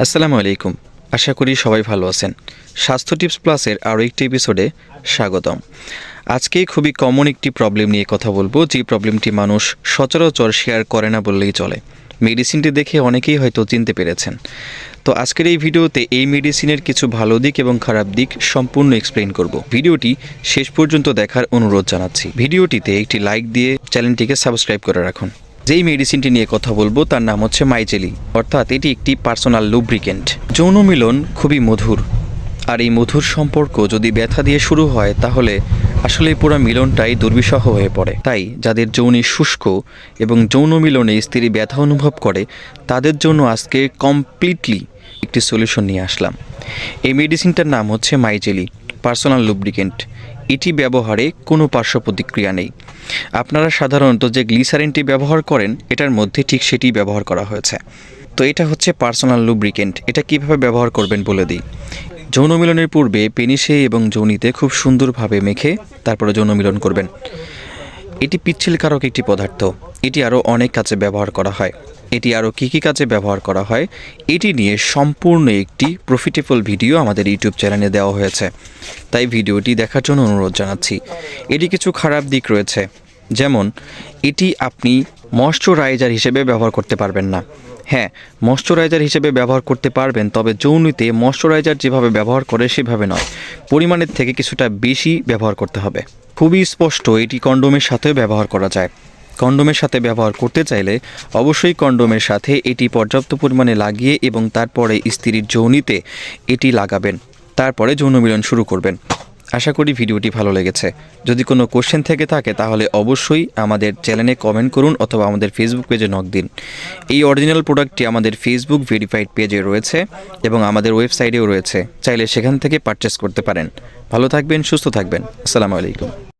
আসসালামু আলাইকুম। আশা করি সবাই ভালো আছেন। স্বাস্থ্য টিপস প্লাসের আরও একটি এপিসোডে স্বাগতম। আজকে খুবই কমন একটি প্রবলেম নিয়ে কথা বলব, যে প্রবলেমটি মানুষ সচরাচর শেয়ার করে না বললেই চলে। মেডিসিনটি দেখে অনেকেই হয়তো চিনতে পেরেছেন। তো আজকের এই ভিডিওতে এই মেডিসিনের কিছু ভালো দিক এবং খারাপ দিক সম্পূর্ণ এক্সপ্লেন করব। ভিডিওটি শেষ পর্যন্ত দেখার অনুরোধ জানাচ্ছি। ভিডিওটিতে একটি লাইক দিয়ে চ্যানেলটিকে সাবস্ক্রাইব করে রাখুন। যেই মেডিসিনটি নিয়ে কথা বলব, তার নাম হচ্ছে মাইজেলি অর্থাৎ এটি একটি পার্সোনাল লুব্রিকেন্ট যৌন মিলন খুবই মধুর। আর এই মধুর সম্পর্ক যদি ব্যথা দিয়ে শুরু হয়, তাহলে আসলে পুরো মিলনটাই দুর্বিষহ হয়ে পড়ে। তাই যাদের যৌনি শুষ্ক এবং যৌন মিলনে স্ত্রী ব্যথা অনুভব করে, তাদের জন্য আজকে কমপ্লিটলি একটি সলিউশন নিয়ে আসলাম। এই মেডিসিনটার নাম হচ্ছে মাইজেলি পার্সোনাল লুব্রিকেন্ট এটি ব্যবহারে কোনো পার্শ্ব প্রতিক্রিয়া নেই। আপনারা সাধারণত যে গ্লিসারিনটি ব্যবহার করেন, এটার মধ্যে ঠিক সেটি ব্যবহার করা হয়েছে। তো এটা হচ্ছে পার্সোনাল লুব্রিকেন্ট। এটা কীভাবে ব্যবহার করবেন বলে দিই। যৌনমিলনের পূর্বে পেনিসে এবং যৌনিতে খুব সুন্দরভাবে মেখে তারপরে যৌনমিলন করবেন। এটি পিচ্ছিলকারক একটি পদার্থ। এটি আরও অনেক কাজে ব্যবহার করা হয়। এটি আরও কী কী কাজে ব্যবহার করা হয়, এটি নিয়ে সম্পূর্ণ একটি প্রফিটেবল ভিডিও আমাদের ইউটিউব চ্যানেলে দেওয়া হয়েছে। তাই ভিডিওটি দেখার জন্য অনুরোধ জানাচ্ছি। এটি কিছু খারাপ দিক রয়েছে। যেমন, এটি আপনি ময়শ্চারাইজার হিসেবে ব্যবহার করতে পারবেন না। হ্যাঁ ময়শ্চারাইজার হিসেবে ব্যবহার করতে পারবেন, তবে যৌনিতে ময়শ্চারাইজার যেভাবে ব্যবহার করে সেভাবে নয়। পরিমাণের থেকে কিছুটা বেশি ব্যবহার করতে হবে। খুবই স্পষ্ট এটি কন্ডোমের সাথেও ব্যবহার করা যায়। কন্ডোমের সাথে ব্যবহার করতে চাইলে অবশ্যই কন্ডোমের সাথে এটি পর্যাপ্ত পরিমাণে লাগিয়ে এবং তারপরে স্ত্রীর যৌনিতে এটি লাগাবেন। তারপরে যৌন মিলন শুরু করবেন। আশা করি ভিডিওটি ভালো লেগেছে। যদি কোনো কোশ্চেন থেকে থাকে, তাহলে অবশ্যই আমাদের চ্যানেলে কমেন্ট করুন অথবা আমাদের ফেসবুক পেজে নক দিন। এই অরিজিনাল প্রোডাক্টটি আমাদের ফেসবুক ভেরিফাইড পেজে রয়েছে এবং আমাদের ওয়েবসাইটেও রয়েছে। চাইলে সেখান থেকে পারচেস করতে পারেন। ভালো থাকবেন, সুস্থ থাকবেন। আসসালামু আলাইকুম।